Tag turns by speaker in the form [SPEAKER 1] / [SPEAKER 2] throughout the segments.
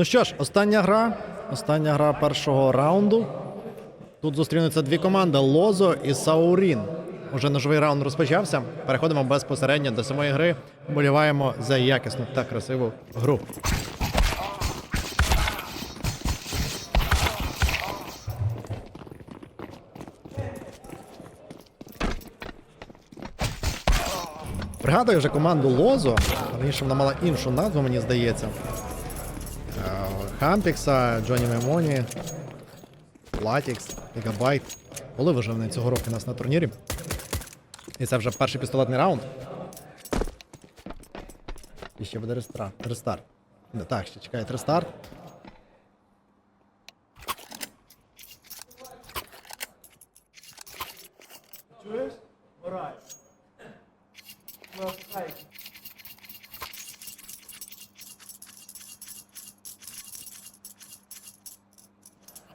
[SPEAKER 1] Ну що ж, остання гра. Остання гра першого раунду. Тут зустрінуться дві команди Лозо і Саурін. Уже ножовий раунд розпочався. Переходимо безпосередньо до самої гри. Боліваємо за якісну та красиву гру. Пригадую вже команду Лозо. Раніше вона мала іншу назву, мені здається. Хампікса, Джоні Мемоні, Латікс, Гігабайт. Були вже вони цього року у нас на турнірі. І це вже перший пістолетний раунд. І ще буде рестарт. рестарт. Ну, так, ще чекає рестарт.
[SPEAKER 2] Чуєш? Мораль.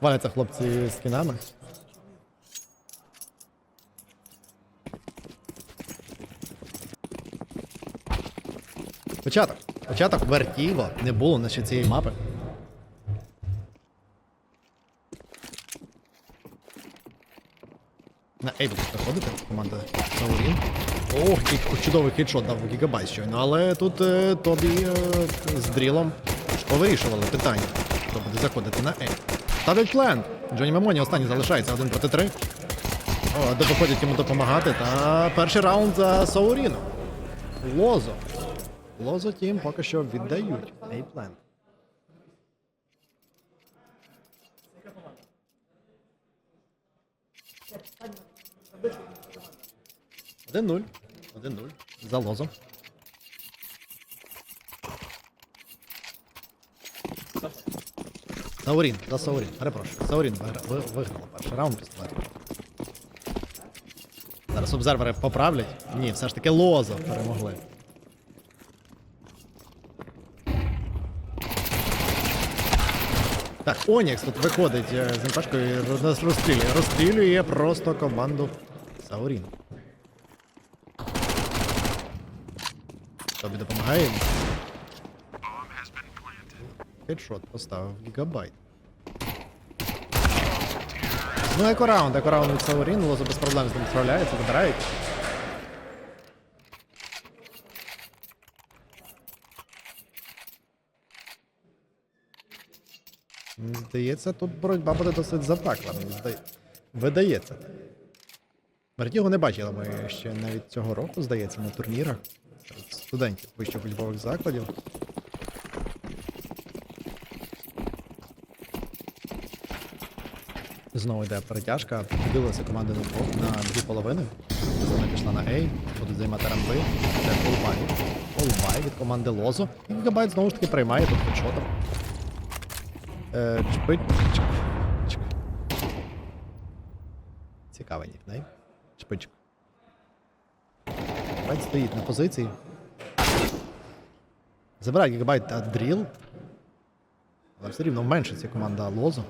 [SPEAKER 2] Хай.
[SPEAKER 1] Хваляться хлопці з кінами. Початок. Початок вертіго. Не було на ще цієї мапи. На Ей буде приходити команда Саурін. Ох, який чудовий хедшот дав гігабайт щойно, але тут е, Тобі е, з дрілом повирішували питання. Хто буде заходити на Ей. Ставлять плен. Джоні Мемоні останній залишається один проти три. О, де виходять йому допомагати. Та перший раунд за Сауріну. Лозо. Лозо тім поки що віддають. Один нуль. Один нуль. За лозо. Саурін, за Саурін. Перепрошую. Саурін виграла перший раунд пістолетом. Зараз обзервери поправлять. Ні, все ж таки лозо перемогли. Так, Онікс тут виходить е, з МПшкою і роз- розстрілює. Розстрілює просто команду Саурін. Тобі допомагає? Хедшот поставив гігабайт. Ну, екораунд, екораунд від Саурін, Лозо без проблем з ним справляється, вибирають. Здається, тут боротьба буде досить запекла, мені здає... Видається. Вертігу не бачили ми ще навіть цього року, здається, на турнірах студентів вищих учбових закладів. Знову йде перетяжка. Поділилася команди на дві половини. Вона пішла на A, будуть займати рамби. Це Олбай. Олбай від команди Лозо. І Гігабайт знову ж таки приймає тут хедшотом. Е, чик. Цікавий нікнейм. Чпичик. Гігабайт стоїть на позиції. Забирає гігабайт та дріл. Але все рівно меншиться команда Лозо.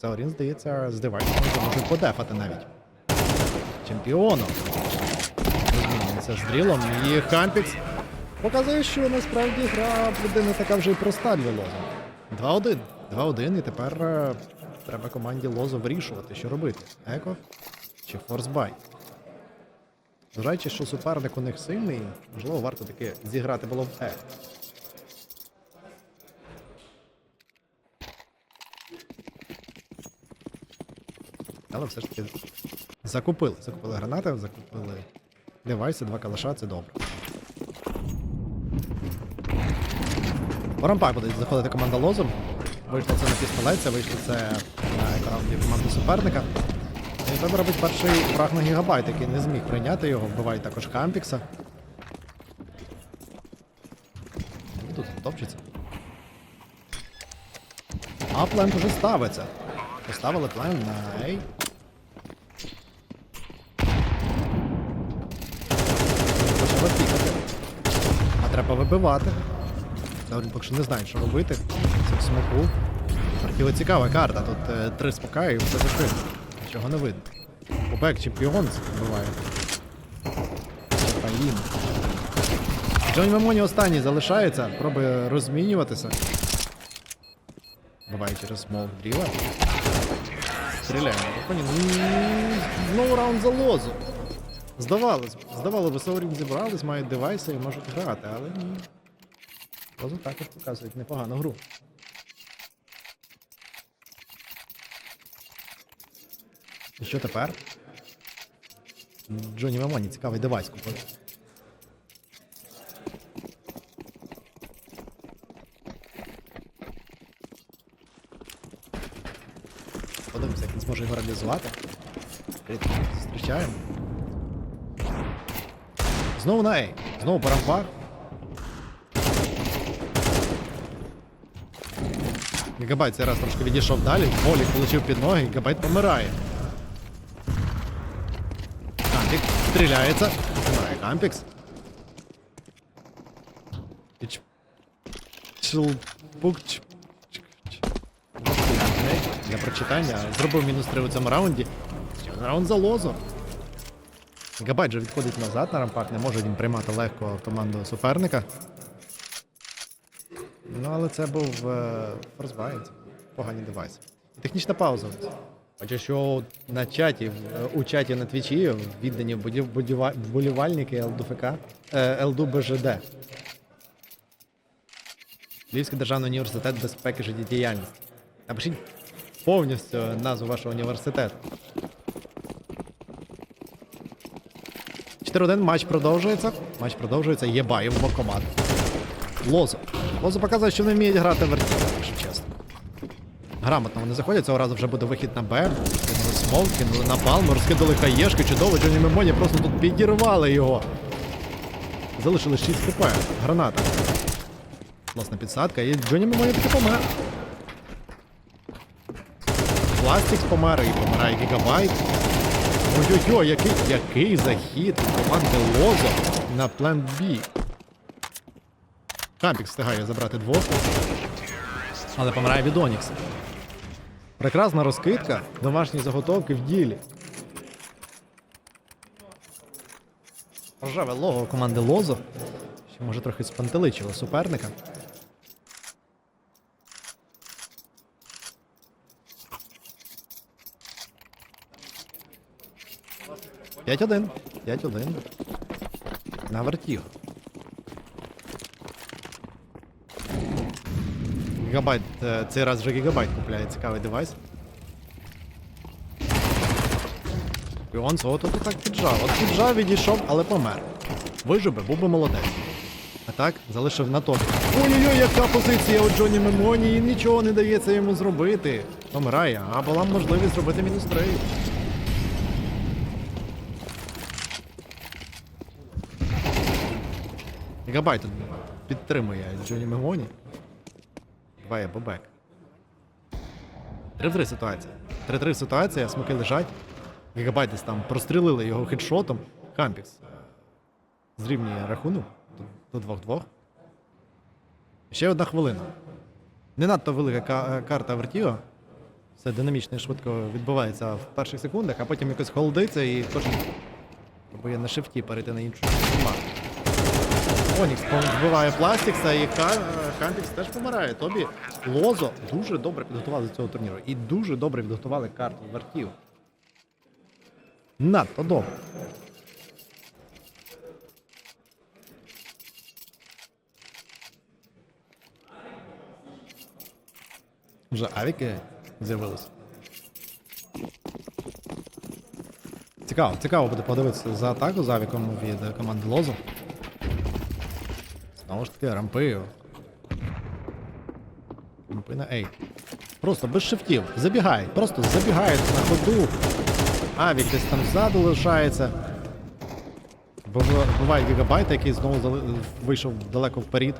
[SPEAKER 1] Саурін, здається, з девайсом може подефати навіть. Чемпіоном. Розмінюється з дрілом. І Хампікс показує, що насправді гра буде не така вже й проста для Лозо. 2-1. 2-1, і тепер е, треба команді Лозо вирішувати, що робити. Еко чи форсбай. Зважаючи, що суперник у них сильний, можливо, варто таки зіграти було в Е. Але все ж таки закупили. Закупили гранати, закупили девайси, два калаша, це добре. Рампак буде заходити команда Лозом. Вийшло це на пістолет, вийшло це на екранді команди суперника. І треба робить перший фраг на гігабайт, який не зміг прийняти його, вбиває також Кампікса. І Тут топчеться. А плент уже ставиться. Поставили плен на A. треба вибивати. Саурін поки що не знає, що робити. Це в смоку. Партіла цікава карта. Тут е, три смока і все закрито. Нічого не видно. Побек чемпіон це вбиває. Паїн. Джонні Мемоні останній залишається, пробує розмінюватися. Буває через смол дріла. Стріляє на балконі. М, Знову раунд за лозу. Здавалось, б, здавалося, б, Саурін зібрались, мають девайси і можуть грати, але ні. Лозу також показують непогану гру. І що тепер? Джоні Мемоні цікавий девайс купив. Подивимося, як він зможе його реалізувати. Зустрічаємо. Знову на Ей. Знову по рампах. Гігабайт цей раз трошки відійшов далі. Волік получив під ноги, Гігабайт помирає. Кампік стріляється. Помирає Кампікс. І ч- Чилпук. ч- ч- ч- Для прочитання. Зробив мінус 3 у цьому раунді. Ще один Раунд за лозу. Габайт відходить назад на рампах, не може він приймати легко команду суперника. Ну, але це був е, форсбайт. Погані девайси. Технічна пауза. Бачу, що на чаті, у чаті на твічі віддані вболівальники ЛДФК, е, ЛДБЖД. Львівський державний університет безпеки життєдіяльності. Напишіть повністю назву вашого університету. 4-1 матч продовжується. Матч продовжується. Єбаєв в команд. Лозо. Лозо показує, що не вміють грати в вертів, якщо чесно. Грамотно вони заходять, цього разу вже буде вихід на Б. Кинули смол, кинули на палму, розкидали хаєшки, чудово, Джоні Мемоні просто тут підірвали його. Залишили 6 хп. Граната. Власна підсадка, і Джоні Мемоні таки помер. Пластикс помер і помирає Гігабайт. Ой-ой-ой, який, який захід команди Лозо на план Б. Кампік встигає забрати двох. Але помирає від Онікса. Прекрасна розкидка, домашні заготовки в ділі. Рожеве лого команди Лозо. Що може трохи спантеличило суперника. П'ять один. П'ять один. На вертіго. Гігабайт, е, цей раз вже гігабайт купляє цікавий девайс. І свого тут так піджав. От піджав, відійшов, але помер. Вижив би, був би молодець. А так, залишив на топі. Ой-ой-ой, яка позиція у Джоні Мемоні, і нічого не дається йому зробити. Помирає, а була можливість зробити мінус 3. Гігабайт підтримує Джоні Мемоні. Буває бобек. 3 в 3 ситуація. 3-3 ситуація, смоки лежать. Гігабайт там прострілили його хедшотом. Кампікс. е, Зрівнює рахунок до 2-2. Ще одна хвилина. Не надто велика карта Вертіго. Все динамічно і швидко відбувається в перших секундах, а потім якось холодиться і кожен пробує на шифті перейти на іншу команду. Онікс вбиває пластикса і Ха- Хантікс теж помирає. Тобі Лозо дуже добре підготували до цього турніру. І дуже добре підготували карту вартів. Надто добре. Вже авіки з'явилися. Цікаво, цікаво буде подивитися за атаку з авіком від команди Лозо. Знову ж таки, рампи. Рампи Ей. Просто без шифтів. Забігають. Просто забігають на ходу. Авік десь там ззаду лишається. Бува- Буває гігабайт, який знову зали- вийшов далеко вперед.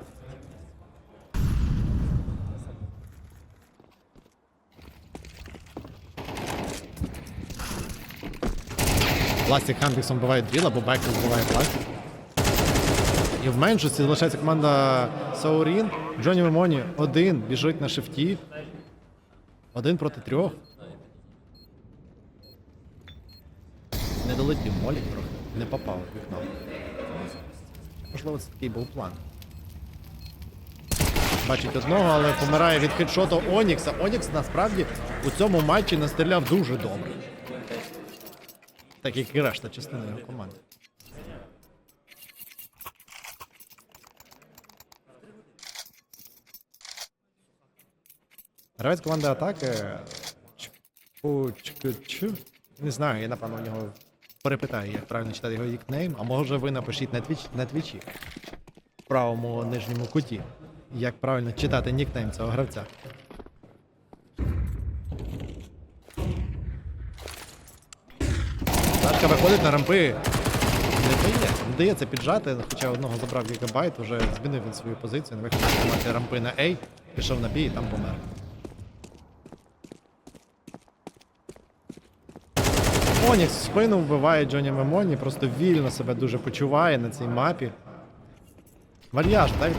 [SPEAKER 1] Пластик Хандріксом буває дріла, бо Байкл збиває пластик. І в меншості залишається команда Саурін. Джоні Мемоні один біжить на шифті. Один проти трьох. Не долетів Молік трохи. Не попав в вікно. Можливо, це такий був план. Бачить одного, але помирає від хедшоту Онікса. Онікс насправді у цьому матчі настріляв дуже добре. Так як і решта частина його команди. Гравець команди атаки. Не знаю, я напевно у нього перепитаю, як правильно читати його нікнейм, а може ви напишіть на, твіч, на твічі в правому нижньому куті, як правильно читати нікнейм цього гравця. Сашка виходить на рампи. Не дає, не дається піджати, хоча одного забрав гігабайт, вже змінив він свою позицію, не виходить тримати рампи на A, пішов на B і там помер. Онікс спину вбиває Джоні Мемоні, просто вільно себе дуже почуває на цій мапі. Вальяж, так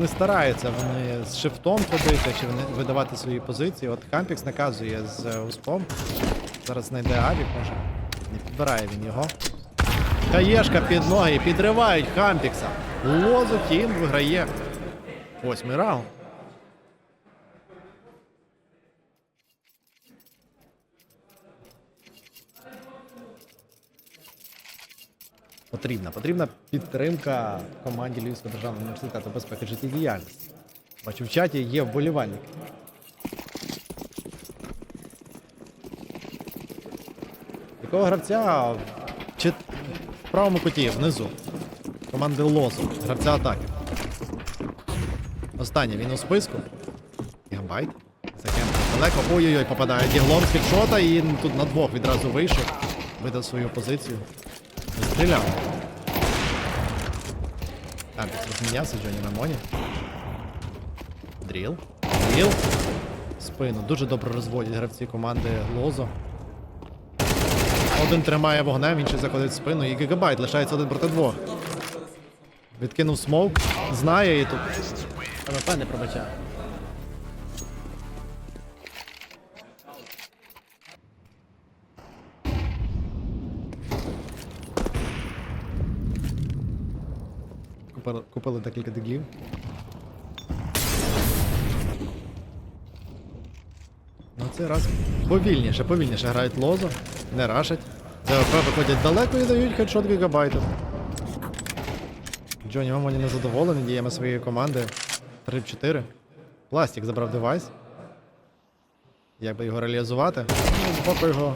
[SPEAKER 1] не стараються вони з шифтом ходити чи видавати свої позиції. От Кампікс наказує з е, успом. Зараз знайде Авік, може. Не підбирає він його. Хаєшка під ноги, підривають Хампікса. Лозу Тім виграє. Восьмий раунд. Потрібна. Потрібна підтримка команді Львівського державного університету безпеки життєдіяльності. Бачу, в чаті є вболівальники. Якого гравця чи... в правому куті внизу. Команди Лозу, гравця атаки. Останній він у списку. Гігабайт. Закемпив далеко. Ой-ой-ой, попадає діглом з хедшота і тут на двох відразу вийшов. Видав свою позицію. Стріляв. Так, розмінявся Джоні на моні. Дріл. Дріл. Спину. Дуже добре розводять гравці команди Лозо. Один тримає вогнем, інший заходить в спину, і гігабайт лишається один проти двох. Відкинув смоук, знає і тут. МФ не пробачає. Купили, купили декілька диглів. Ну цей раз повільніше, повільніше грають лозу, не рашать. ДВП виходять далеко і дають хедшот гігабайту. Джоні Мамоні не задоволений діями своєї команди. 3-4. Пластик забрав девайс. Як би його реалізувати? Ну, з його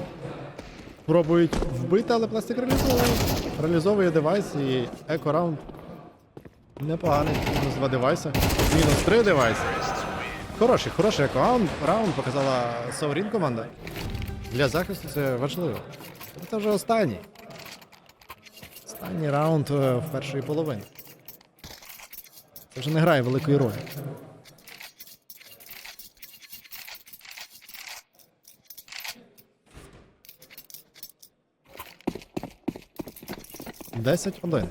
[SPEAKER 1] пробують вбити, але пластик реалізовує. Реалізовує девайс і еко раунд. Непоганий. Мінус два девайси. Мінус три девайси. Хороший, хороший раунд, раунд показала Саурін команда. Для захисту це важливо. Це вже останній. Останній раунд е, в першої половині. Це вже не грає великої ролі. Десять один.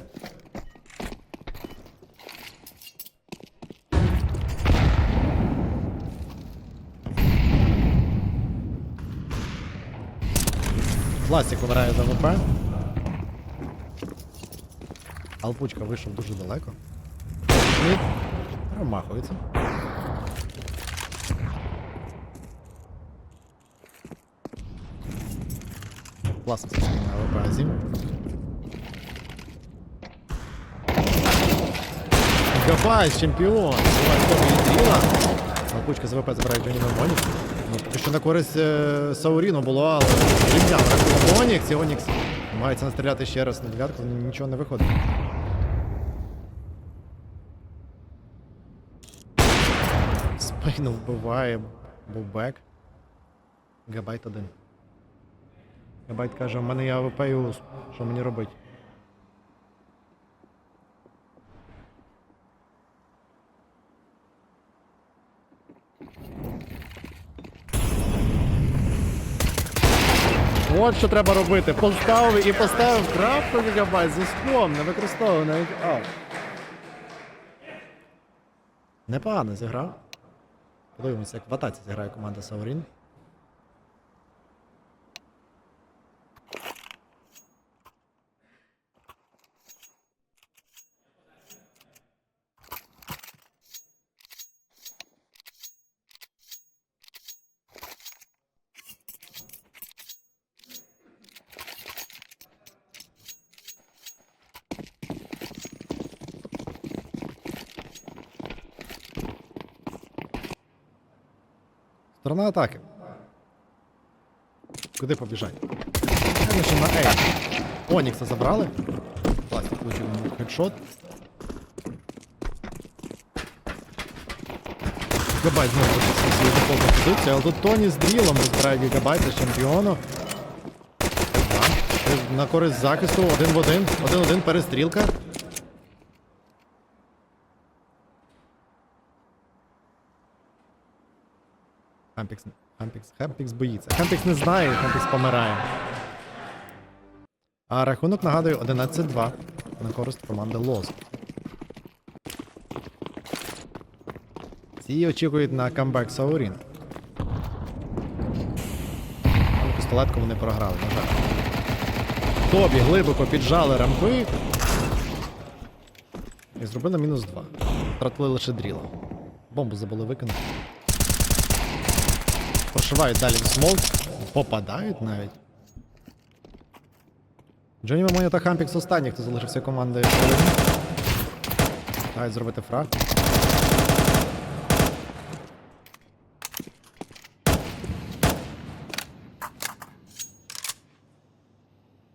[SPEAKER 1] Пластик вибирає за ВП. Алпучка вийшов дуже далеко. Мід. Промахується. Класно на ВП Азім. Габайс, чемпіон! Алпучка з ВП забирає Джоні Мемонік. Ну, поки що на користь е, Сауріну було, але рівня врахував Онікс, і Онікс намагається настріляти ще раз на дев'ятку, нічого не виходить. Спину вбиває бубек. Габайт один. Габайт каже, у мене є АВП. Що мені робити? От що треба робити. Поставив і поставив крапку гігабайт зі склом, не використовував навіть ау. Непогано зіграв. Подивимося, як в атаці зіграє команда Саурін. Сторона атаки. Куди побіжать? Що на Ей. Онікса забрали. Пластик йому хедшот. Гігабайт знову свою дефолтну позицію, але тут Тоні з дрілом розбирає гігабайт з чемпіону. На користь захисту один в один. Один-один перестрілка. Хампікс, Хампікс, Хампікс боїться. Хампікс не знає, Хампікс помирає. А рахунок нагадую 11-2 на користь команди Лоз. Ці очікують на камбек Саурін. Але пістолетку вони програли, на жаль. Тобі глибоко піджали рампи. І зробили мінус 2. Втратили лише дріла. Бомбу забули викинути. Прошивають далі в смол. Попадають навіть. Джоні Мамоня та Хампікс останні, хто залишився командою. Дають зробити фраг.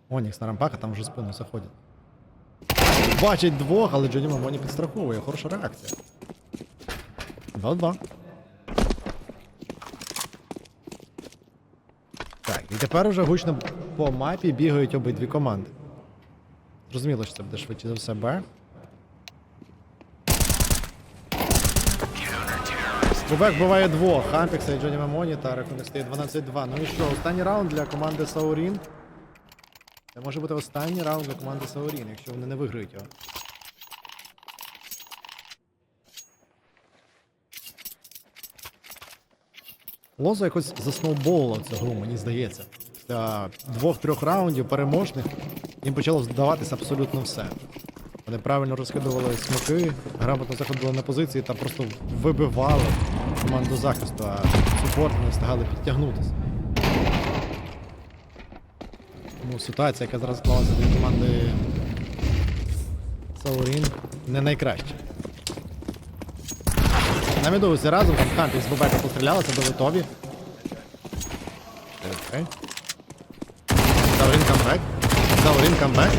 [SPEAKER 1] Онікс на рампах, а там вже спину заходять. Бачить двох, але Джоні Мамоні підстраховує. Хороша реакція. 2-2. Так, і тепер уже гучно по мапі бігають обидві команди. Зрозуміло, що це буде швидше за все Б. Кубек буває двох. Хампікса і Джоні Мамоні та рахунок стає 12-2. Ну і що, останній раунд для команди Саурін. Це може бути останній раунд для команди Саурін, якщо вони не виграють його. Лоза якось засноуболила цю гру, мені здається. Після двох-трьох раундів переможних їм почало здаватися абсолютно все. Вони правильно розкидували смоки, грамотно заходили на позиції та просто вибивали команду захисту, а супорт не встигали підтягнутися. Тому ситуація, яка зараз склалася для команди Саурін, не найкраща. На медовусі разом там Хампі з Бобека пострілялися до Тобі. Окей. Саурін камбек. Саурін камбек.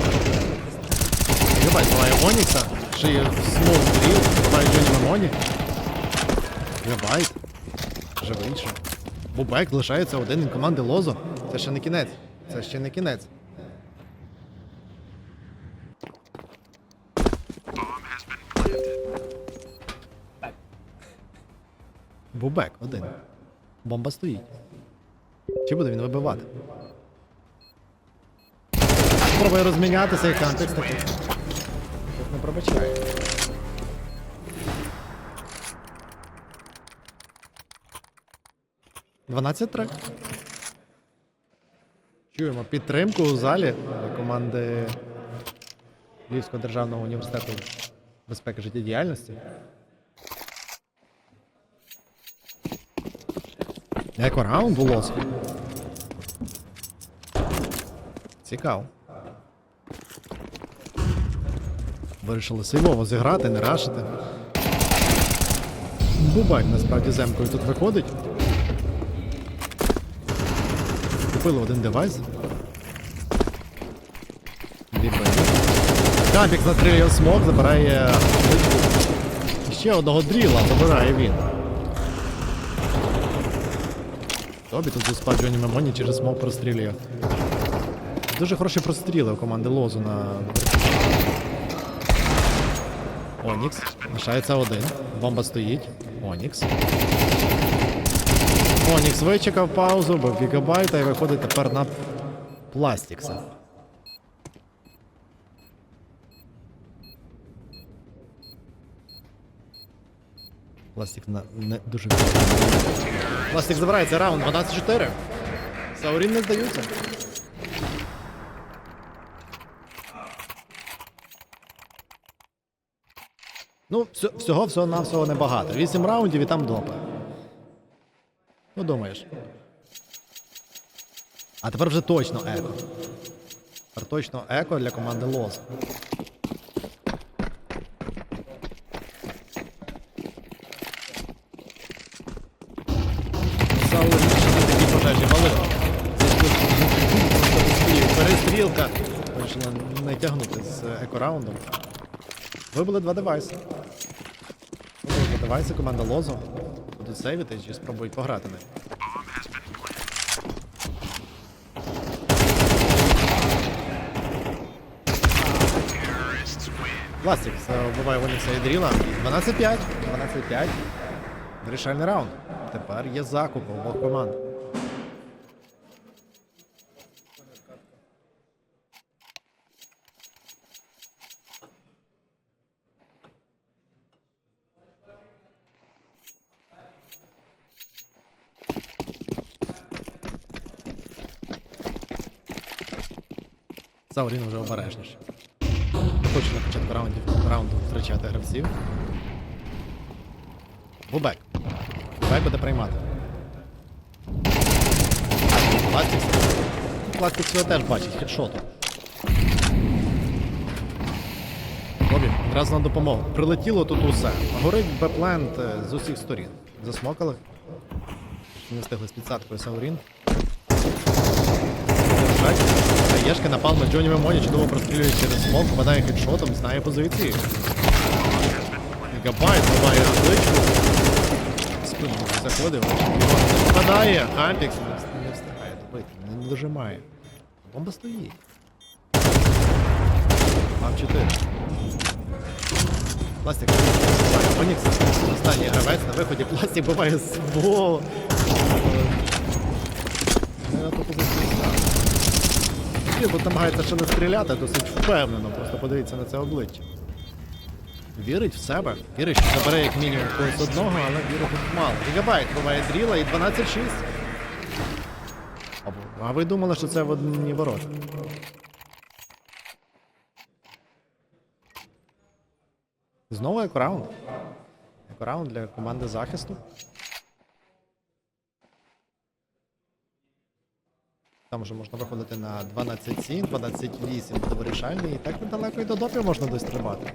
[SPEAKER 1] Габай буває Онікса. Шиє смол стріл. Буває Джоні Мамоні. Габайт. Живий ще. Бубек лишається один від команди Лозо. Це ще не кінець. Це ще не кінець. Бубек один. Бомба стоїть. Чи буде він вибивати? Спробує розмінятися і контекст такий. Щось не пробачає. Дванадцять трек. Чуємо підтримку у залі команди Львівського державного університету безпеки життєдіяльності. Як раунд було? Цікаво. Вирішили сейвово зіграти, не рашити. Бубак насправді земкою тут виходить. Купили один девайс. Бібе. Кампік настрілює смок, забирає. Ще одного дріла забирає він. Тобі тут заспав Джоні Мемоні через смок прострілює. Дуже хороші простріли у команди Лозу на. Онікс. Лишається один. Бомба стоїть. Онікс. Онікс вичекав паузу, бо гігабайта і виходить тепер на пластікса. Пластик на не дуже Пластик забирається раунд 12-4. Саурін не здаються. Ну, всього всього навсього небагато. 8 раундів і там допа. Ну, думаєш. А тепер вже точно еко. Тепер точно еко для команди Лоз. Саурін ще такі пожежі валив. Перестрілка. Вирішила не тягнути з екораундом. Вибили два девайси. Вибили два девайси, команда Лозо. Будуть сейвити чи спробують пограти ним. Пластик вбиває Вонікса і Дріла. 12-5. 12-5. Вирішальний раунд. Тепер є закуп обох команд. Саурін вже обережніше. Не хочу на початку раундів, раунду втрачати гравців. Бубек. Бубек буде приймати. Пластик. Пластик цього теж бачить, хедшоту. Бобі, одразу на допомогу. Прилетіло тут усе. Горить бепленд е, з усіх сторін. Засмокали. Не встигли з підсадкою Саурін. Держать. Єшка напав на Джоні Мемоні, чудово прострілює через смок, впадає хедшотом, знає позиції. Гігабайт буває обличку. Спину заходив, його не попадає. Ампікс не вс- не встигає добити, не, дожимає. Бомба стоїть. Мав 4. Пластик. Онікс. Останній гравець на виході. Пластик буває свого. Не на ту позицію став. Він тут намагається ще не стріляти, досить впевнено. Просто подивіться на це обличчя. Вірить в себе, вірить, що забере як мінімум когось одного, але вірить тут мало. Гігабайт буває дріла і 12-6. А ви думали, що це в одні ворота? Знову екораунд. Екораунд для команди захисту. Там вже можна виходити на 12-7, 12-8 буде вирішальний, і так недалеко і до допів можна дострибати.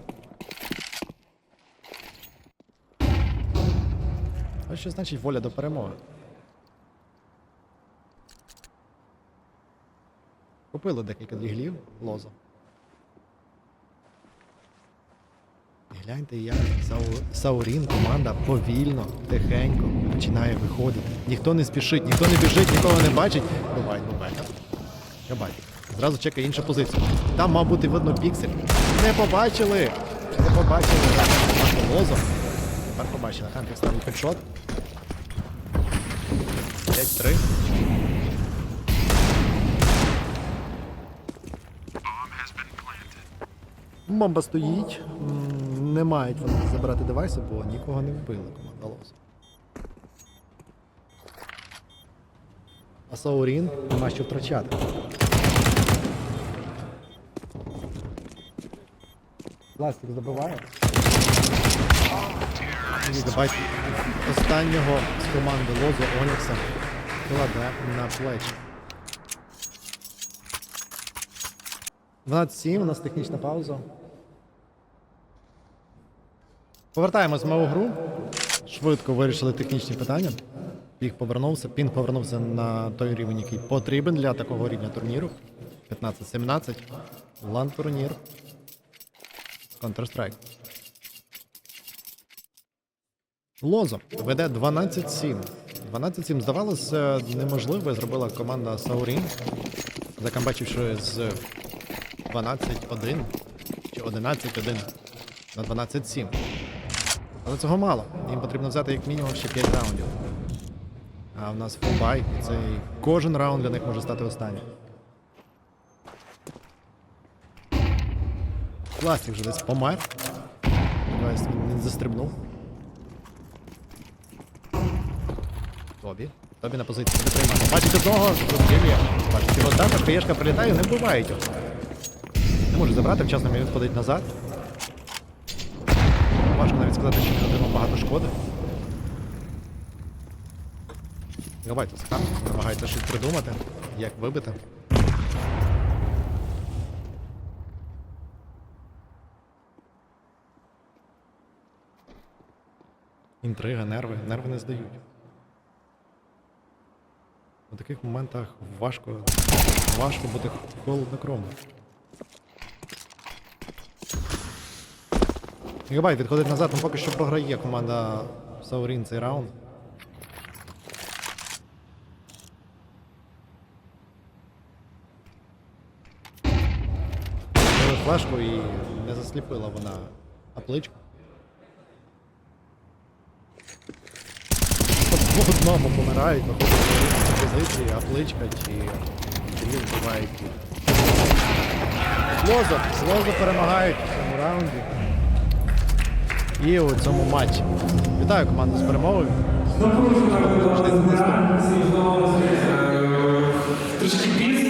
[SPEAKER 1] Ось що значить воля до перемоги. Купили декілька двіглів, лоза. І гляньте, як Саурін команда повільно, тихенько починає виходити. Ніхто не спішить, ніхто не біжить, нікого не бачить. Бувай, бувай. Габай. Зразу чекає інша позиція. Там, мав бути видно піксель. Не побачили! Не побачили. Лозо. Тепер побачили. Хантер ставить хедшот. 5-3. Бомба стоїть. Не мають вони забирати девайси, бо нікого не вбили команда Лозо. А Саурін нема що втрачати. Пластик забиває. Гігабайт останнього з команди Лозо Онікса кладе на плечі. 12-7, у нас технічна пауза. Повертаємось ми у гру. Швидко вирішили технічні питання. Пінг повернувся. Пінг повернувся на той рівень, який потрібен для такого рівня турніру. 15-17. Лан турнір. Counter-Strike. Лозо веде 12-7. 12-7 здавалося неможливо, зробила команда Саурін, закамбачивши з 12-1 чи 11-1 на 12-7. Але цього мало. Їм потрібно взяти як мінімум ще 5 раундів. А в нас фулбай, і цей кожен раунд для них може стати останнім. Пластик вже десь помер. Сподіваюсь, він не застрибнув. Тобі. Тобі на позиції буде приймати. Бачить одного, є. Бачить його так, пієшка прилітає, не вбивають його. Не може забрати, вчасно він відходить назад. Важко навіть сказати, що він отримав багато шкоди. Давайте скам, намагається щось придумати, як вибити. Інтрига, нерви, нерви не здають. У таких моментах важко, важко бути холоднокровним. Гігабайт відходить назад, ну поки що програє команда Саурін цей раунд. Дали флешку і не засліпила вона апличку. По одному помирають, виходить з позиції, апличка чи вбивають їх. Лозо, Лозо перемагають в цьому раунді. І у цьому матчі. Вітаю команду з перемогою.
[SPEAKER 3] Трішки пізно